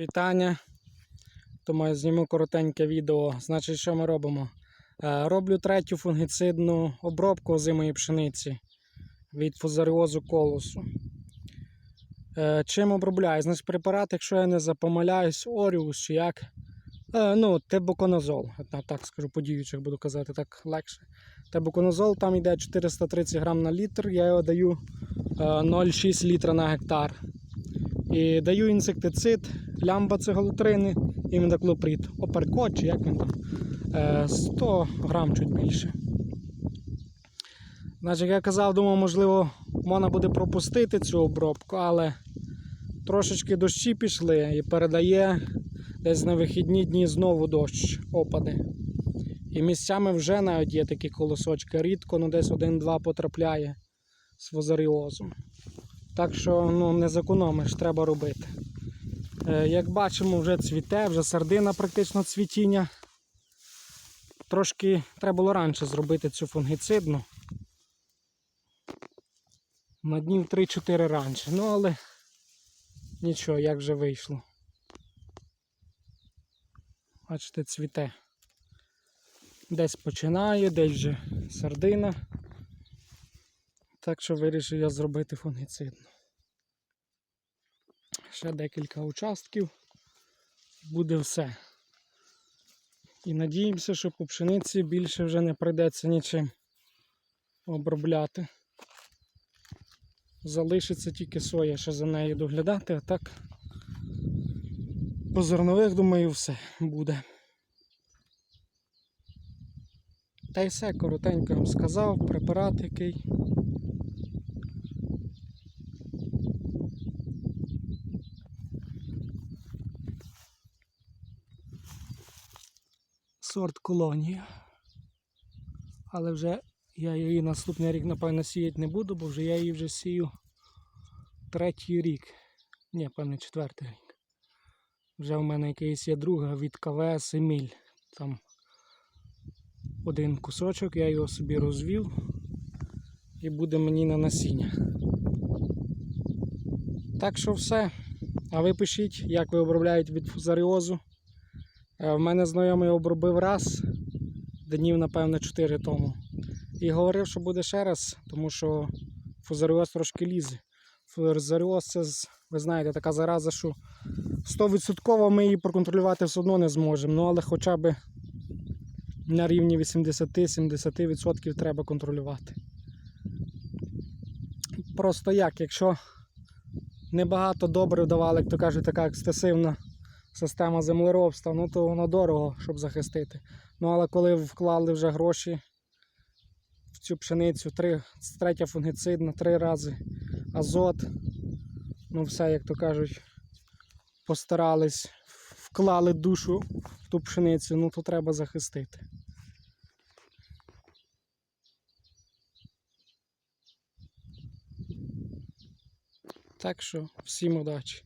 Вітання. Я зніму коротеньке відео. Значить, що ми робимо? Е, Роблю третю фунгіцидну обробку озимої пшениці від фузаріозу колосу. Е, Чим обробляю? Значить, препарат, якщо я не запомиляюсь, Оріус чи як. Е, Ну, тебуконазол. Я Так скажу, по діючих буду казати, так легше. Тебуконазол там йде 430 грам на літр, я його даю е, 0,6 літра на гектар. І даю інсектицид, лямбацеголутрини і медоклоприд. Оперкот, чи як він там. Е, 100 грам чуть більше. Значить, як я казав, думав, можливо, можна буде пропустити цю обробку, але трошечки дощі пішли і передає десь на вихідні дні знову дощ опади. І місцями вже навіть є такі колосочки. Рідко, ну десь один-два потрапляє з фузаріозом. Так що ну, не зекономиш, треба робити. Е, як бачимо, вже цвіте, вже сардина практично цвітіння. Трошки треба було раніше зробити цю фунгіцидну. На днів 3-4 раніше. Ну але нічого, як вже вийшло. Бачите, цвіте. Десь починає, десь вже сардина. Так що вирішив я зробити фунгіцидну. Ще декілька участків. Буде все. І надіємося, що по пшениці більше вже не прийдеться нічим обробляти. Залишиться тільки соя, ще за нею доглядати, а так по зернових, думаю, все буде. Та й все, коротенько вам сказав, препарат який. Сорт колонія. Але вже я її наступний рік, напевно, сіяти не буду, бо вже я її вже сію третій рік. Ні, певно, четвертий рік. Вже в мене якийсь є друга від КВС Еміль. Там один кусочок, я його собі розвів і буде мені на насіння. Так що все. А ви пишіть, як ви обробляєте від фузаріозу. Е, В мене знайомий обробив раз, днів, напевно, 4 тому. І говорив, що буде ще раз, тому що фузаріоз трошки лізе. Фузаріоз це, ви знаєте, така зараза, що 100% ми її проконтролювати все одно не зможемо. Ну, але хоча б на рівні 80-70% треба контролювати. Просто як, якщо небагато добре давали, як то кажуть, така екстесивна система землеробства, ну то воно дорого, щоб захистити. Ну але коли вклали вже гроші в цю пшеницю, три, третя фунгіцидна, три рази азот, ну все, як то кажуть, постарались, вклали душу в ту пшеницю, ну то треба захистити. Так що всім удачі.